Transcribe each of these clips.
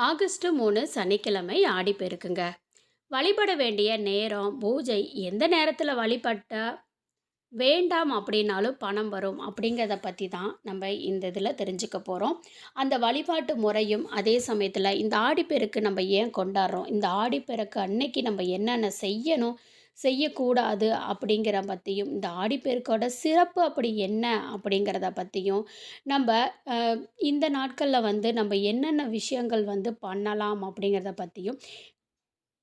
August மூணு சனிக்கிழமை ஆடிப்பெருக்குங்க வழிபட வேண்டிய நேரம் பூஜை எந்த நேரத்தில் வழிபட்ட வேண்டாம் அப்படின்னாலும் பணம் வரும் அப்படிங்கிறத பற்றி தான் நம்ம இந்த இதில் தெரிஞ்சுக்க போகிறோம் அந்த வழிபாட்டு முறையும் அதே சமயத்தில் இந்த ஆடிப்பெருக்கு நம்ம ஏன் கொண்டாடுறோம்? இந்த ஆடிப்பெருக்கு அன்னைக்கு நம்ம என்னென்ன செய்யணும்? செய்யக்கூடாது அப்படிங்கிற பற்றியும் இந்த ஆடிப்பெருக்கோட சிறப்பு அப்படி என்ன அப்படிங்கிறத பற்றியும் நம்ம இந்த நாட்களில் வந்து நம்ம என்னென்ன விஷயங்கள் வந்து பண்ணலாம் அப்படிங்கிறத பற்றியும்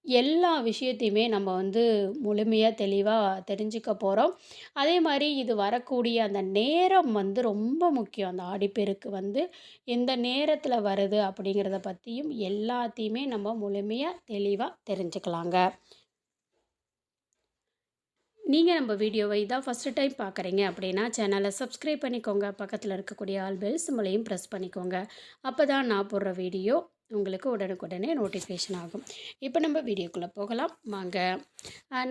எல்லா விஷயத்தையுமே நம்ம வந்து முழுமையாக தெளிவாக தெரிஞ்சுக்க போகிறோம் அதே மாதிரி இது வரக்கூடிய அந்த நேரம் வந்து ரொம்ப முக்கியம். அந்த ஆடிப்பெருக்கு வந்து எந்த நேரத்தில் வருது அப்படிங்கிறத பற்றியும் எல்லாத்தையுமே நம்ம முழுமையாக தெளிவாக தெரிஞ்சுக்கலாங்க. நீங்கள் நம்ம வீடியோவை இதான் ஃபஸ்ட்டு டைம் பார்க்குறீங்க அப்படின்னா சேனலை சப்ஸ்கிரைப் பண்ணிக்கோங்க. பக்கத்தில் இருக்கக்கூடிய ஆல் பெல் சிம்மலையும் ப்ரெஸ் பண்ணிக்கோங்க. அப்போ தான் நான் போடுற வீடியோ உங்களுக்கு உடனுக்குடனே நோட்டிஃபிகேஷன் ஆகும். இப்போ நம்ம வீடியோக்குள்ளே போகலாம். வாங்க.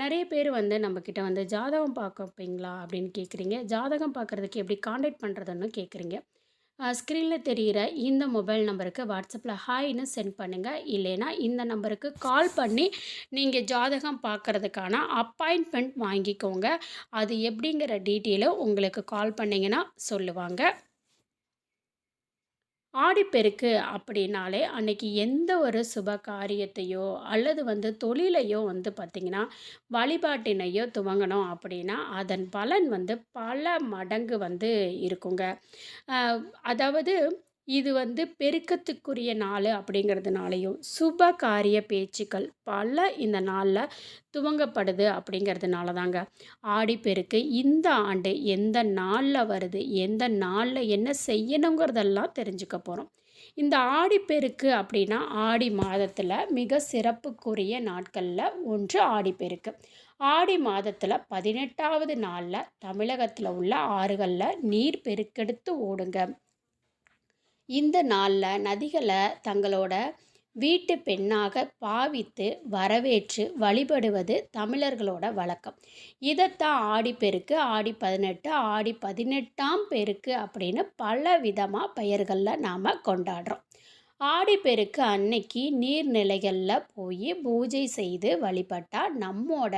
நிறைய பேர் வந்து நம்மக்கிட்ட வந்து ஜாதகம் பார்க்க வைப்பீங்களா அப்படின்னு கேட்குறீங்க ஜாதகம் பார்க்குறதுக்கு எப்படி காண்டாக்ட் பண்ணுறதுன்னு கேட்குறீங்க ஸ்க்ரீனில் தெரிகிற இந்த மொபைல் நம்பருக்கு வாட்ஸ்அப்பில் ஹாய்னு சென்ட் பண்ணுங்கள் இல்லைன்னா இந்த நம்பருக்கு கால் பண்ணி நீங்கள் ஜாதகம் பார்க்குறதுக்கான அப்பாயின்மெண்ட் வாங்கிக்கோங்க. அது எப்படிங்கிற டீட்டெயிலும் உங்களுக்கு கால் பண்ணிங்கன்னா சொல்லுவாங்க. ஆடிப்பெருக்கு அப்படின்னாலே அன்னைக்கு எந்த ஒரு சுப காரியத்தையோ அல்லது வந்து தொழிலையோ வந்து பார்த்திங்கன்னா வழிபாட்டினையோ துவங்கணும் அப்படின்னா அதன் பலன் வந்து பல மடங்கு வந்து இருக்குங்க. அதாவது இது வந்து பெருக்கத்துக்குரிய நாள் அப்படிங்கிறதுனாலையும் சுப காரிய பேச்சுக்கள் பல இந்த நாளில் துவங்கப்படுது அப்படிங்கிறதுனால தாங்க ஆடிப்பெருக்கு இந்த ஆண்டு எந்த நாளில் வருது எந்த நாளில் என்ன செய்யணுங்கிறதெல்லாம் தெரிஞ்சுக்க போகிறோம் இந்த ஆடிப்பெருக்கு அப்படின்னா ஆடி மாதத்தில் மிக சிறப்புக்குரிய நாட்களில் ஒன்று ஆடிப்பெருக்கு ஆடி மாதத்தில் பதினெட்டாவது நாளில் தமிழகத்தில் உள்ள ஆறுகளில் நீர் பெருக்கெடுத்து ஓடுங்க. இந்த நாளில் நதிகளை தங்களோட வீட்டு பெண்ணாக பாவித்து வரவேற்று வழிபடுவது தமிழர்களோட வழக்கம். இதைத்தான் ஆடிப்பெருக்கு ஆடி பதினெட்டு ஆடி பதினெட்டாம் பெருக்கு அப்படின்னு பல விதமாக பெயர்களில் நாம் கொண்டாடுறோம். ஆடிப்பெருக்கு அன்னைக்கு நீர்நிலைகளில் போய் பூஜை செய்து வழிபட்டால் நம்மோட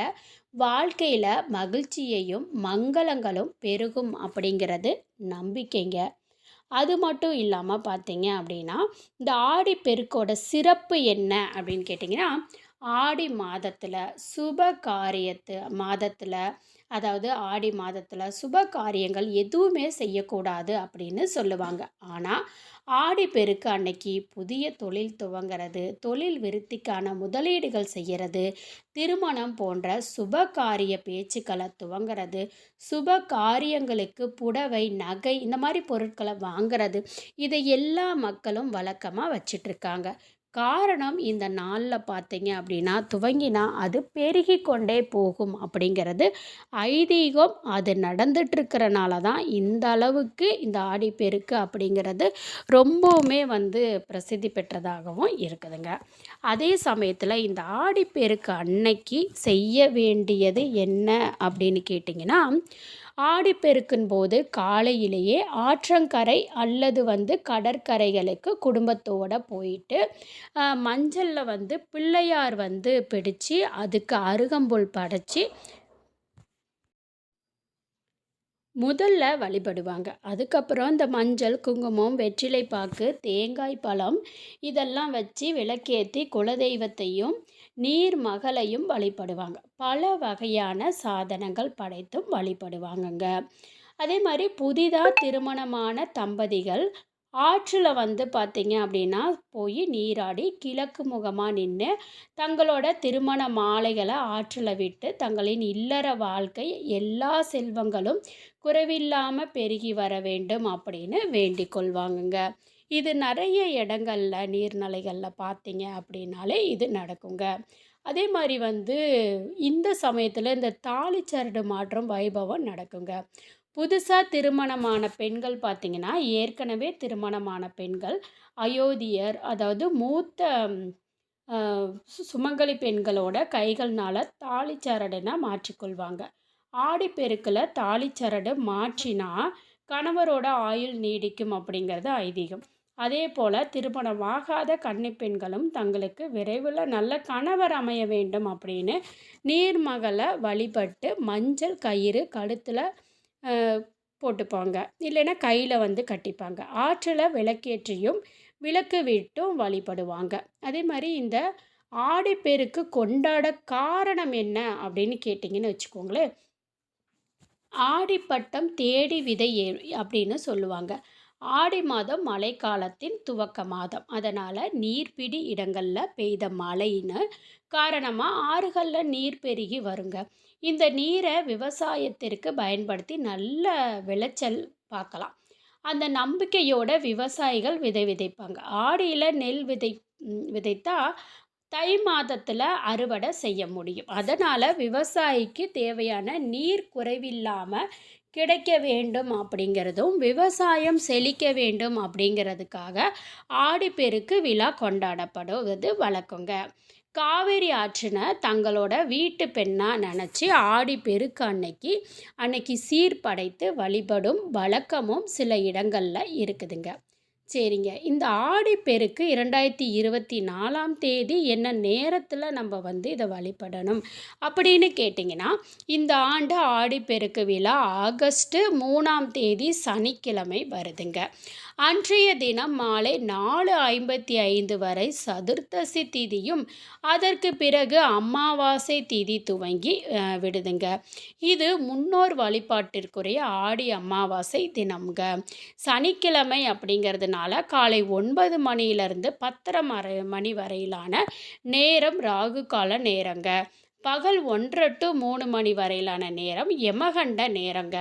வாழ்க்கையில் மகிழ்ச்சியையும் மங்களங்களும் பெருகும் அப்படிங்கிறது நம்பிக்கைங்க. அது மட்டும் இல்லாமல் பார்த்தீங்க அப்படின்னா இந்த ஆடி பெருக்கோட சிறப்பு என்ன அப்படின்னு கேட்டிங்கன்னா ஆடி மாதத்தில் சுப காரியத்து மாதத்தில் அதாவது ஆடி மாதத்தில் சுப காரியங்கள் எதுவுமே செய்யக்கூடாது அப்படின்னு சொல்லுவாங்க. ஆனால் ஆடி பெருக்கு அன்னைக்கு புதிய தொழில் துவங்கிறது தொழில் விருத்திக்கான முதலீடுகள் செய்கிறது திருமணம் போன்ற சுப காரிய பேச்சுக்களை துவங்கிறது சுப காரியங்களுக்கு புடவை நகை இந்த மாதிரி பொருட்களை வாங்குறது இதை எல்லா மக்களும் வழக்கமாக வச்சிட்ருக்காங்க. காரணம் இந்த நாளில் பார்த்தீங்க அப்படின்னா துவங்கினா அது பெருகி கொண்டே போகும் அப்படிங்கிறது ஐதீகம். அது நடந்துட்டுருக்கிறனால தான் இந்த அளவுக்கு இந்த ஆடிப்பெருக்கு அப்படிங்கிறது ரொம்பவுமே வந்து பிரசித்தி பெற்றதாகவும் இருக்குதுங்க. அதே சமயத்தில் இந்த ஆடிப்பெருக்கு அன்னைக்கு செய்ய வேண்டியது என்ன அப்படின்னு கேட்டிங்கன்னா ஆடிப்பெருக்கின் போது காலையிலேயே ஆற்றங்கரை அல்லது வந்து கடற்கரைகளுக்கு குடும்பத்தோடு போயிட்டு மஞ்சளில் வந்து பிள்ளையார் வந்து பிடிச்சு அதுக்கு அருகம்புல் படைச்சி முதல்ல வழிபடுவாங்க. அதுக்கப்புறம் இந்த மஞ்சள் குங்குமம் வெற்றிலை பாக்கு தேங்காய் பழம் இதெல்லாம் வச்சு விளக்கேற்றி குலதெய்வத்தையும் நீர் மகளையும் வழிபடுவாங்க. பல வகையான சாதனங்கள் படைத்தும் வழிபடுவாங்கங்க. அதே மாதிரி புதிதாக திருமணமான தம்பதிகள் ஆற்றில் வந்து பார்த்திங்க அப்படின்னா போய் நீராடி கிழக்கு முகமாக நின்று தங்களோட திருமண மாலைகளை ஆற்றில் விட்டு தங்களின் இல்லற வாழ்க்கை எல்லா செல்வங்களும் குறைவில்லாமல் பெருகி வர வேண்டும் அப்படின்னு வேண்டிக் கொள்வாங்கங்க. இது நிறைய இடங்களில் நீர்நிலைகளில் பார்த்தீங்க அப்படின்னாலே இது நடக்குங்க. அதே மாதிரி வந்து இந்த சமயத்தில் இந்த தாலிச்சரடு மாற்றம் வைபவம் நடக்குங்க. புதுசாக திருமணமான பெண்கள் பார்த்திங்கன்னா ஏற்கனவே திருமணமான பெண்கள் அயோத்தியர் அதாவது மூத்த சுமங்கலி பெண்களோட கைகள்னால தாலிச்சரடுனா மாற்றிக்கொள்வாங்க. ஆடிப்பெருக்கில் தாலிச்சரடு மாற்றினா கணவரோட ஆயுள் நீடிக்கும் அப்படிங்கிறது ஐதீகம். அதே போல் திருமணமாகாத கன்னி பெண்களும் தங்களுக்கு விரைவில் நல்ல கணவர் அமைய வேண்டும் அப்படின்னு நீர்மகளை வழிபட்டு மஞ்சள் கயிறு கழுத்தில் போட்டுப்பாங்க. இல்லைன்னா கையில் வந்து கட்டிப்பாங்க. ஆற்றில் விளக்கேற்றியும் விளக்கு விட்டும் வழிபடுவாங்க. அதே மாதிரி இந்த ஆடிப்பெருக்கு கொண்டாட காரணம் என்ன அப்படின்னு கேட்டிங்கன்னு வச்சுக்கோங்களேன். ஆடிப்பட்டம் தேடி விதை ஏ அப்படின்னு சொல்லுவாங்க. ஆடி மாதம் மழைக்காலத்தின் துவக்க மாதம். அதனால் நீர்பிடி இடங்களில் பெய்த மழைன்னு காரணமாக ஆறுகளில் நீர் பெருகி வருங்க. இந்த நீரை விவசாயத்திற்கு பயன்படுத்தி நல்ல விளைச்சல் பார்க்கலாம். அந்த நம்பிக்கையோட விவசாயிகள் விதை விதைப்பாங்க. ஆடியில் நெல் விதை விதைத்தா தை மாதத்தில் அறுவடை செய்ய முடியும். அதனால் விவசாயிக்கு தேவையான நீர் குறைவில்லாமல் கிடைக்க வேண்டும் அப்படிங்கிறதும் விவசாயம் செழிக்க வேண்டும் அப்படிங்கிறதுக்காக ஆடிப்பெருக்கு விழா கொண்டாடப்படுவது வழக்கங்க. காவேரி ஆற்றினை தங்களோட வீட்டு பெண்ணாக நினச்சி ஆடி பெருக்கு அன்னைக்கு அன்னைக்கு சீர்படைத்து வழிபடும் வழக்கமும் சில இடங்களில் இருக்குதுங்க. சரிங்க. இந்த ஆடிப்பெருக்கு இரண்டாயிரத்தி இருபத்தி நாலாம் தேதி என்ன நேரத்தில் நம்ம வந்து இதை வழிபடணும் அப்படின்னு கேட்டிங்கன்னா இந்த ஆண்டு ஆடிப்பெருக்கு விழா ஆகஸ்ட்டு மூணாம் தேதி சனிக்கிழமை வருதுங்க. அன்றைய தினம் மாலை நாலு ஐம்பத்தி ஐந்து வரை சதுர்த்தசி திதியும் அதற்கு பிறகு அமாவாசை திதி துவங்கி விடுதுங்க. இது முன்னோர் வழிபாட்டிற்குரிய ஆடி அமாவாசை தினம்ங்க. சனிக்கிழமை அப்படிங்கிறதுனால காலை ஒன்பது மணியிலிருந்து பத்தரை மணி வரையிலான நேரம் ராகு கால நேரங்க. பகல் ஒன்று டு மூணு மணி வரையிலான நேரம் யமகண்ட நேரங்க.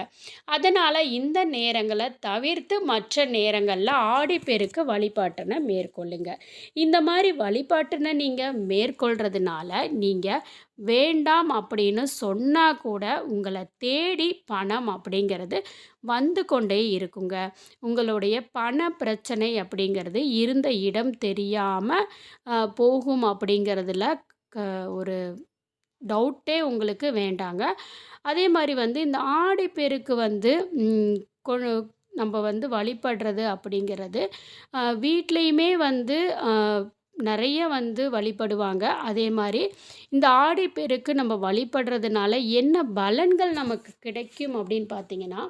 அதனால் இந்த நேரங்களை தவிர்த்து மற்ற நேரங்களில் ஆடிப்பெருக்கு வழிபாட்டினை மேற்கொள்ளுங்க. இந்த மாதிரி வழிபாட்டினை நீங்கள் மேற்கொள்கிறதுனால நீங்கள் வேண்டாம் அப்படின்னு சொன்னால் கூட உங்களை தேடி பணம் அப்படிங்கிறது வந்து கொண்டே இருக்குங்க. உங்களுடைய பண பிரச்சனை அப்படிங்கிறது இருந்த இடம் தெரியாமல் போகும் அப்படிங்கிறதுல க ஒரு டவுட்டே உங்களுக்கு வேண்டாங்க. அதே மாதிரி வந்து இந்த ஆடிப்பெருக்கு வந்து நம்ம வந்து வழிபடுறது அப்படிங்கிறது வீட்லேயுமே வந்து நிறைய வந்து வழிபடுவாங்க. அதே மாதிரி இந்த ஆடிப்பெருக்கு நம்ம வழிபடுறதுனால என்ன பலன்கள் நமக்கு கிடைக்கும் அப்படின்னு பார்த்தீங்கன்னா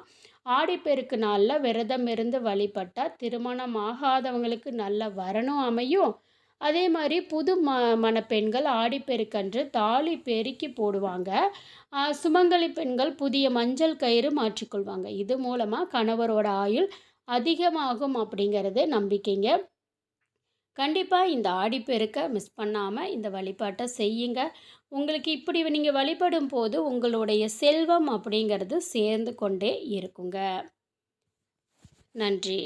ஆடிப்பெருக்கு நாளில் விரதம் இருந்து வழிபட்டால் திருமணம் ஆகாதவங்களுக்கு நல்ல வரணும் அமையும். அதே மாதிரி புது ம மணப்பெண்கள் ஆடிப்பெருக்கன்று தாலி பெருக்கி போடுவாங்க. சுமங்கலி பெண்கள் புதிய மஞ்சள் கயிறு மாற்றிக்கொள்வாங்க இது மூலமாக கணவரோட ஆயுள் அதிகமாகும் அப்படிங்கிறது நம்பிக்கைங்க. கண்டிப்பாக இந்த ஆடிப்பெருக்க மிஸ் பண்ணாமல் இந்த வழிபாட்டை செய்யுங்க. உங்களுக்கு இப்படி நீங்கள் வழிபடும் போது உங்களுடைய செல்வம் அப்படிங்கிறது சேர்ந்து கொண்டே இருக்குங்க. நன்றி.